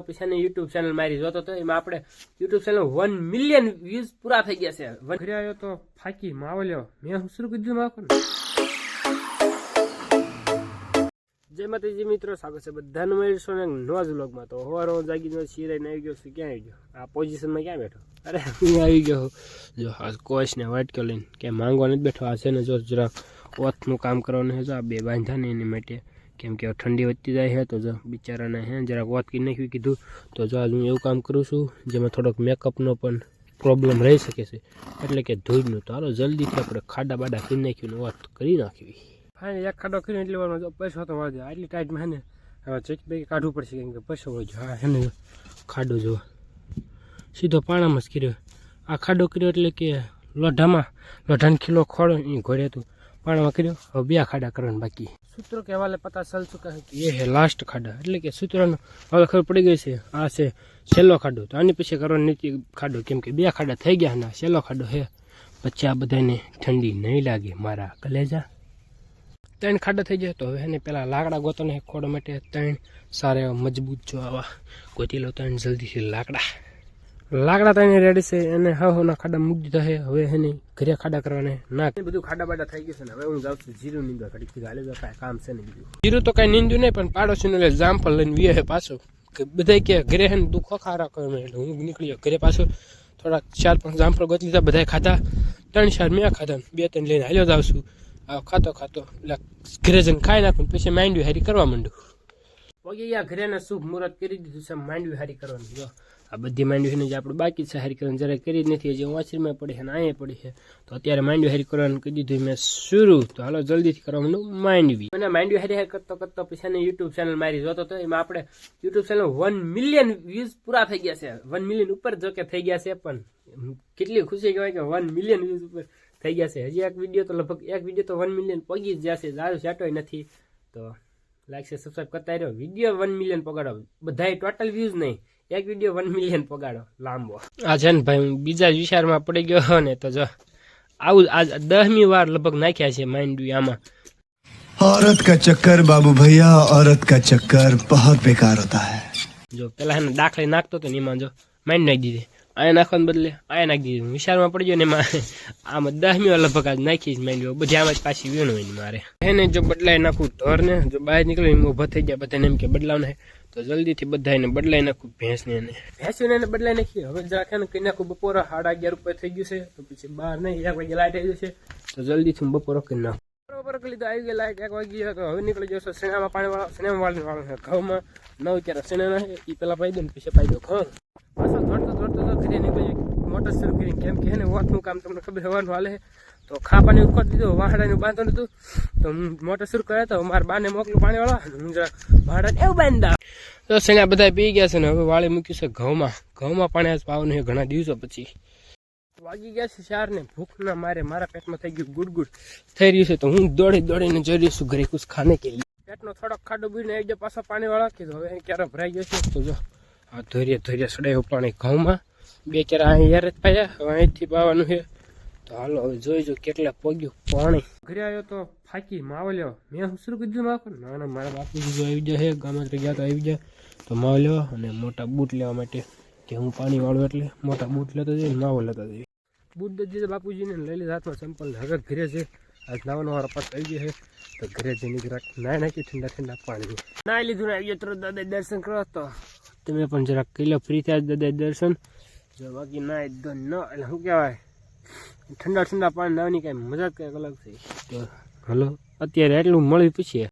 પૈસાની YouTube channel મારી જોતો તો એમાં આપણે YouTube channel one million views પૂરા થઈ ગયા છે. ઘરે આવ્યો તો ફાકી માવલ્યો. મેં હું શું કીધું માવ જય માતાજી મિત્રો સ્વાગત છે બધાનું મળીશું ને નવા જ વ્લોગમાં. તો હવારો જાગીને સિરાઈને આવી ગયો છું. ક્યાં આવી ગયો? આ પોઝિશનમાં ક્યાં બેઠો? અરે હું આવી ગયો. જો આ કોચ ને વાટકો લઈને. કે માંગવા નથી બેઠો. આ છે ને જો જરા ઓથનું કામ કરવાનું છે. જો આ બે બાંધા ને એની માટે. કેમ કે ઠંડી વધતી જાય છે, તો જો બિચારાને હે જરાક વાત કરી નાખ્યું કીધું, તો જો હું એવું કામ કરું છું, જેમાં થોડોક મેકઅપનો પણ પ્રોબ્લેમ રહી શકે છે. એટલે કે ધૂળનું તો હાલો, જલ્દીથી આપણે ખાડા બાડા કરી નાખ્યું વાત કરી નાખવી. હા, એક ખાડો કરીને એટલે વાર પૈસો તો વાળજો આટલી ટાઈટમાં ને, હવે ચેક બેક કાઢવું પડશે, કેમ કે પૈસો હોય હા, હે ને, ખાડો જો. સીધો પાણામાં જ કર્યો. આ ખાડો કર્યો એટલે કે લોઢામાં. લોઢાનો ખીલો ખોળો એ ઘોડે હતું પાણામાં કર્યો હવે બે ખાડા કરવાના બાકી. સૂત્રો કે હવાલે પતા ચલ ચુકા હે કે એ હે લાસ્ટ ખાડા. એટલે કે સૂત્રનો હવે ખબર પડી ગઈ છે આ છે છેલ્લો ખાડો. તો આની પછી કરવાનો નીચે ખાડો. કેમ કે બે ખાડા થઈ ગયા ના છેલ્લો ખાડો હે. પછી આ બધાને ઠંડી નહીં લાગે મારા કલેજા. ત્રણ ખાડા થઈ જાય તો હવે એને પેલા લાકડા ગોતોને ખોડવા માટે. ત્રણ સારા મજબૂત જો આવા. ગોતી લો ત્રણ જલ્દીથી લાકડા. લાકડા ત્રણ રેડી છે એને હા ના ખાડા મૂકી દીધા છે. હવે એને ઘરે ખાડા કરવાને ના બધું ખાડા બાડા થઈ ગયું છે ને હવે હું જાઉં છું જીરું નીંદવા ઘડીક હાલે તો કાંઈ કામ છે ને બીજું. જીરું તો કાંઈ નીંદ્યું નહીં પણ પાડોશીનું એટલે જામફળ લઈને વીએ છે પાછો. કે બધા કે ઘરે હે ને દુઃખો ખારા કરે એટલે હું નીકળી ગયો ઘરે પાછો. થોડાક ચાર પાંચ જામફળ ગોતી લીધા બધાએ ખાધા. ત્રણ ચાર મેં ખાધા ને બે ત્રણ લઈને હાલ્યો જાઉં છું. આ ખાતો ખાતો એટલે ઘરે જઈને ખાઈ નાખું પછી માંડવી હારી કરવા માંડું. પગે યા ઘરેને શુભ મુહૂર્ત કરી દીધું છે માંડવી હારી કરવાની જો. આ બધી માંડવીને જે આપણે બાકી છે, હારી કરવાની જરાય કરી નથી. હજી વાંચરીમાં પડી છે ને અહીંયા પડી છે. તો અત્યારે માંડવી હારી કરવાનું કહી દીધું મેં શરૂ. તો હાલો, જલ્દીથી કરવા માંડું માંડવી. અને માંડવી હારી હારી કરતો કરતો પછી એને યુટ્યુબ ચેનલ મારી જોતો તો એમાં આપણે YouTube channel one million views પૂરા થઈ ગયા છે. વન મિલિયન ઉપર જો કે થઈ ગયા છે, પણ કેટલી ખુશી કહેવાય કે વન મિલિયન વ્યૂઝ ઉપર થઈ ગયા છે. હજી એક વીડિયો તો લગભગ એક વીડિયો તો વન મિલિયન પગી જ જશે. દારૂ સેટોય નથી. તો લાઈક છે સબસ્ક્રાઈબ કરતા રહ્યો. વીડિયો વન મિલિયન પગાડો. બધાય ટોટલ વ્યૂઝ નહીં. એક વિડીયો વન મિલિયન પગાડો લાંબો આ છે ને ભાઈ હું બીજા જ વિચારમાં પડી ગયો ને તો જો આવું આજ દસમી વાર લગભગ નાખ્યા છે માઇન્ડ આમાં औरत का चक्कर बाबू भैया औरत का चक्कर बहुत बेकार होता है જો પેલા એને દાખલે નાખતો હતો ને એમાં જો માઇન્ડ નાખી દીધી અહીંયા નાખવાને બદલે અહીંયા નાખી દીધી વિશાળમાં પડી ગયો ને એમાં આમાં દસમી વાર લગભગ આજ નાખી જ માઇન્ડ બધી આમાં જ પાછી વીણું હોય ને મારે એને જો બદલાઈ નાખું ઢોરને જો બહાર નીકળે એમ ઊભા થઈ ગયા બધાને એમ કે બદલાવને તો જલ્દીથી બધાને બદલાઈ નાખું ભેંસને એને ભેંસને એને બદલાઈ નાખીએ. હવે જરાક એને કહી નાખું બપોરે સાડા અગિયાર ઉપર થઈ ગયું છે તો પછી બહાર નહીં એક વાગે લાઈટ આવી જશે તો જલ્દીથી હું બપોરો કરી નાખું. બરોબર કરી લીધું આવી ગયા લાઈટ એક વાગી હવે નીકળી જશો શેણામાં પાણી વાળો શેણામાં વાળીને વાળો છે ઘઉંમાં. નવ ક્યારે શેણા ના એ પેલા પાઈ દે ને પછી પાઈ દો ઘઉં. પાછો ધોડતો ધોડતો તો ઘરે નીકળી મોટર શરૂ કરીને કેમ કે એને વોટનું કામ તમને ખબર હોવાનું હાલે. તો ખાપાને ઉખોટ દીધું, વાહડાનું બાંધો નતું તો હું મોટર શરૂ કર્યા તો મારા બાને મોકલું પાણી વાળા હું જરા વાહડાને એવું બાંધા તો શેણા બધા પી ગયા છે ને, હવે વાળી મૂક્યું છે ઘઉંમાં. ઘઉંમાં પાણી આજ પાવાનું છે ઘણા દિવસો પછી. વાગી ગયા છે ચાર ને ભૂખ ના મારે, મારા પેટમાં થઈ ગયું ગુડ ગુડ થઈ રહ્યું છે તો હું દોડી દોડીને જઈ રહ્યો છું ઘરે કુછ ખાને કે પેટનો થોડોક ખાડો બીને આવી જાય પાછો પાણી વાળા કીધું હવે ક્યારે ભરાઈ ગયો છે. તો જો, આ ધોરીએ ધોરીએ સડાયું પાણી ઘઉંમાં. બે ક્યારે અહીં યાર જ પાયા અહીંથી પાવાનું છે. હાલો, હવે જોઈ જો કેટલા પગ્યું પાણી. ઘરે આવ્યો તો ફાકી માવલ્યો. મેં હું શરૂ કીધું માફ ના ના, મારા બાપુજી જો આવી જાય ગામમાં ગયા તો આવી જાય તો માવલ્યો અને મોટા બૂટ લેવા માટે, કે હું પાણી વાળું એટલે મોટા બૂટ લેતો જઈએ માવો લેતા જઈએ. બુદ્ધ દીધા બાપુજીને લઈ લીધા હાથમાં ચંપલ હવે ઘરે છે. આજ નાવાનો વાર પાસ આવી ગયો છે તો ઘરે જઈને જરાક નાય નાખ્યું ઠંડા ઠંડા પાણી નાય લીધું ને આવી તરત દાદા દર્શન કરો તો તમે પણ જરાક કિલો ફ્રી થયા દાદા દર્શન. જો બાકી નાય દો ન, એટલે શું કહેવાય? ઠંડા ઠંડા પાણી નાવાની કાંઈ મજા જ કંઈક અલગ થઈ તો હલો. અત્યારે એટલું મળી પૂછીએ.